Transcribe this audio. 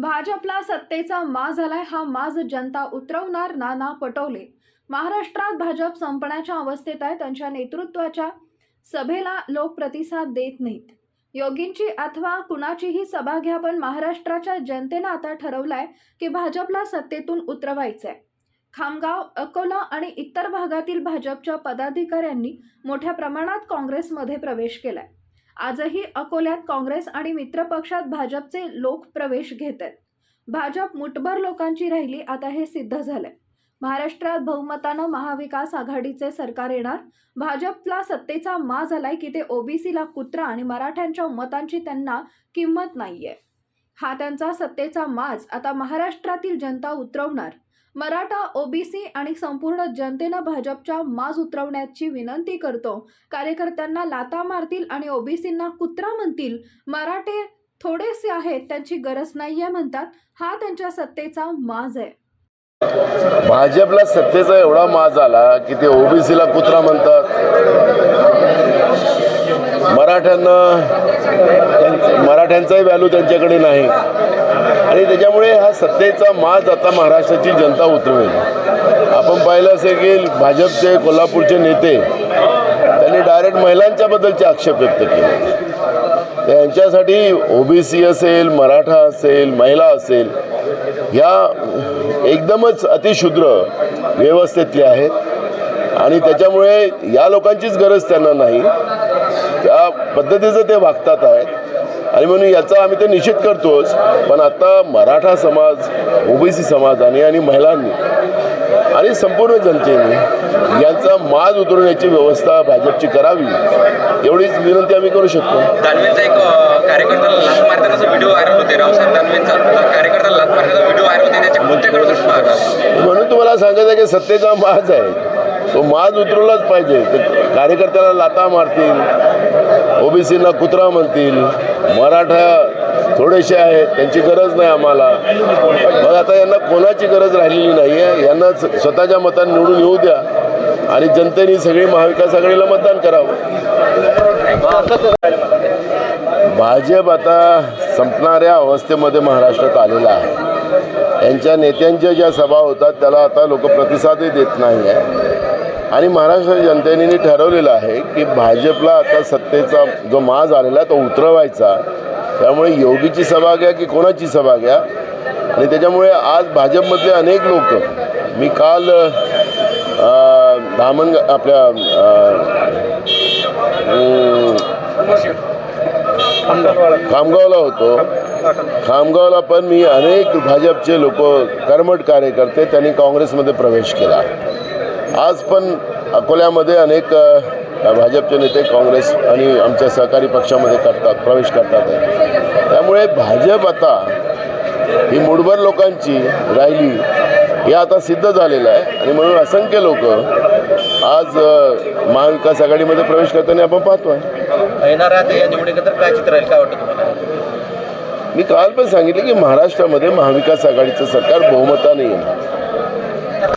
भाजपला सत्तेचा मा झालाय हा माज जनता उतरवणार नाना पटोले. महाराष्ट्रात भाजप संपण्याच्या अवस्थेत आहे त्यांच्या नेतृत्वाच्या सभेला लोक प्रतिसाद देत नाहीत. योगींची अथवा कुणाचीही सभा घ्या पण महाराष्ट्राच्या जनतेनं आता ठरवलंय की भाजपला सत्तेतून उतरवायचंय. खामगाव अकोला आणि इतर भागातील भाजपच्या पदाधिकाऱ्यांनी मोठ्या प्रमाणात काँग्रेसमध्ये प्रवेश केलाय. आजही अकोल्यात काँग्रेस आणि मित्रपक्षात भाजपचे लोक प्रवेश घेत आहेत भाजप मुठभर लोकांची राहिली आता हे सिद्ध झालंय. महाराष्ट्रात बहुमतानं महाविकास आघाडीचे सरकार येणार. भाजपला सत्तेचा मा झालाय की ते ओबीसीला कुत्रा आणि मराठ्यांच्या मतांची त्यांना किंमत नाहीये. हा त्यांचा सत्तेचा माज. आता महाराष्ट्रातील जनता उतरवणार. मराठा ओबीसी आणि संपूर्ण जनतेनं भाजपच्या माज उतरवण्याची विनंती करतो. कार्यकर्त्यांना लाता मारतील आणि ओबीसींना कुत्रा म्हणतील. मराठे थोडेसे आहेत त्यांची गरज नाहीये म्हणतात. हा त्यांच्या सत्तेचा माज आहे. भाजपला सत्तेचा एवढा माज आला की ते ओबीसीला कुत्रा म्हणतात. मराठ्यांना मराठ्यांचाही व्हॅल्यू त्यांच्याकडे नाही. आणि त्याच्या हा सत्तेचा माज आता महाराष्ट्राची जनता उतरवेल. आपण पाहिलं असेल की भाजपचे कोल्हापूरचे नेते त्यांनी डायरेक्ट महिलांच्या बद्दलचे आक्षेप व्यक्त केले. त्यांच्यासाठी ओबीसी असेल मराठा असेल महिला असेल ह्या एकदमच अतिशूद्र व्यवस्थेतले आहेत. आणि त्याच्यामुळे या लोकांचीच गरज त्यांना नाही. त्या पद्धतीचं ते वागतात आहेत. आणि म्हणून याचा आम्ही ते निषेध करतोच. पण आता मराठा समाज ओबीसी समाजाने आणि महिलांनी आणि संपूर्ण जनतेने यांचा माज उतरवण्याची व्यवस्था भाजपची करावी एवढीच विनंती आम्ही करू शकतो. दानवेंचा एक कार्यकर्त्याला मारतानाचा व्हिडिओ व्हायरल होते रावसाहेब दानवेंचा कार्यकर्त्याला लाथ मारताना व्हिडिओ व्हायरल होते त्याच्या मुद्द्याकडे कसं पाहतात म्हणून तुम्हाला सांगायचं आहे की सत्तेचा माज आहे. तो माज उतरवलाच पाहिजे. कार्यकर्त्याला लाता मारतील ओबीसीना कुत्रा म्हणतील मराठा थोडेसे आहेत त्यांची गरज नाही आम्हाला. मग आता यांना कोणाची गरज राहिलेली नाही आहे यांना स्वतःच्या मताने निवडून येऊ द्या. आणि जनतेने सगळी महाविकास आघाडीला मतदान करावं. भाजप आता संपणाऱ्या अवस्थेमध्ये महाराष्ट्रात आलेला आहे. यांच्या नेत्यांच्या ज्या सभा होतात त्याला आता लोक प्रतिसादही देत नाही आहे आणि महाराष्ट्र जनतेने ठरवलेलं आहे की भाजपला आता सत्तेचा जो माज आलेला आहे तो उतरवायचा. त्यामुळे योगीची सभा घ्या की कोणाची सभा घ्या? आणि त्याच्यामुळे आज भाजपमधले अनेक लोक मी काल धामण आपल्या खामगावला होतो. खामगावला पण मी अनेक भाजपचे लोक कर्मठ कार्यकर्ते त्यांनी काँग्रेसमध्ये प्रवेश केला. आज पण अकोल्यामध्ये अनेक भाजपचे नेते काँग्रेस आणि आमच्या सहकारी पक्षामध्ये करतात प्रवेश करतात. आहे त्यामुळे भाजप आता ही मुठभर लोकांची राहिली हे आता सिद्ध झालेलं आहे. आणि म्हणून असंख्य लोक आज महाविकास आघाडीमध्ये प्रवेश करताना आपण पाहतो आहे येणाऱ्या आता या निवडणुकीत काय चित्र राहील काय वाटतं तुम्हाला? मी काल पण सांगितलं की महाराष्ट्रामध्ये महाविकास आघाडीचं सरकार बहुमताने येणार.